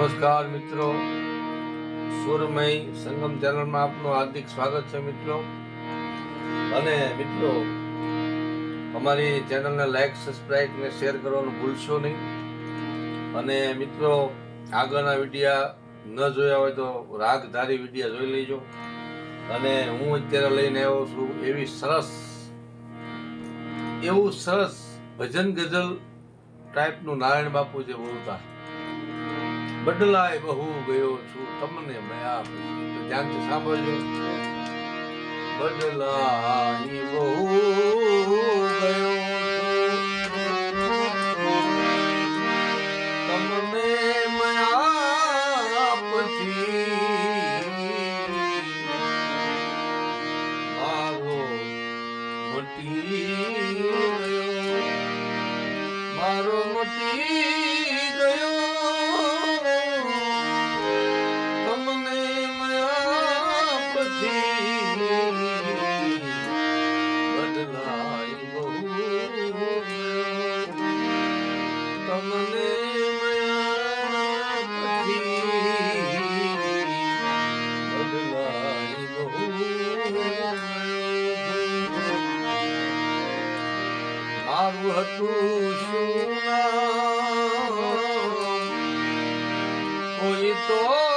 નમસ્કાર મિત્રો. સુરમય સંગમ ચેનલમાં આપનું હાર્દિક સ્વાગત છે મિત્રો. અને મિત્રો, અમારી ચેનલને લાઈક સબસ્ક્રાઇબ ને શેર કરવાનું ભૂલશો નહીં. અને મિત્રો, આગળના વિડીયા ન જોયા હોય તો રાગધારી વિડીયા જોઈ લેજો. અને હું અત્યારે લઈને આવ્યો છું એવી સરસ, એવું સરસ ભજન ગઝલ ટાઈપનું નારાયણ બાપુ જે બોલતા. બદલાય બહુ, ગયો છું. તમને મળ્યા પછી તો ધ્યાનથી સાંભળજો. બદલાય બહુ, ગયો તમને મળ્યા પછી મારો મટી મારો મટી મારું હતું શું? કોઈ તો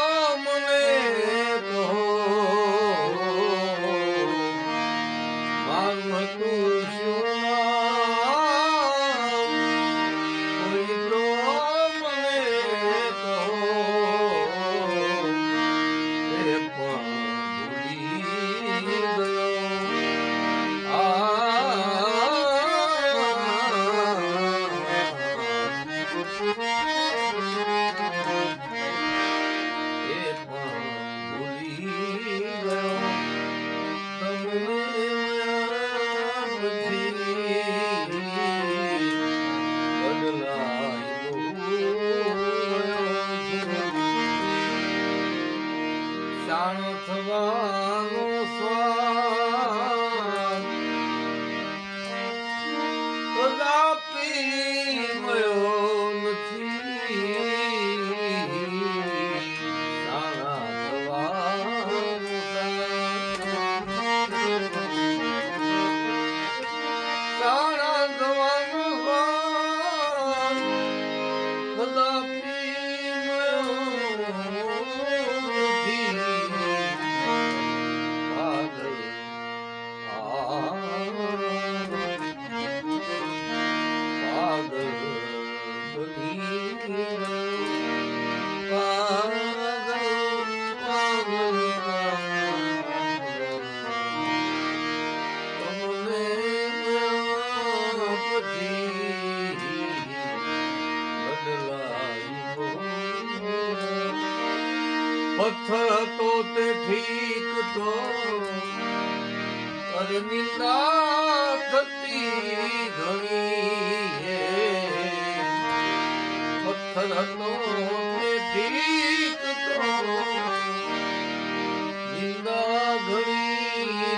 શાણ થવાનો પથ્થર તો ઠીક તો. અરે નિંદા થતી ઘણી પથ્થર હતો તે ઠીક તો. નિંદા ઘણી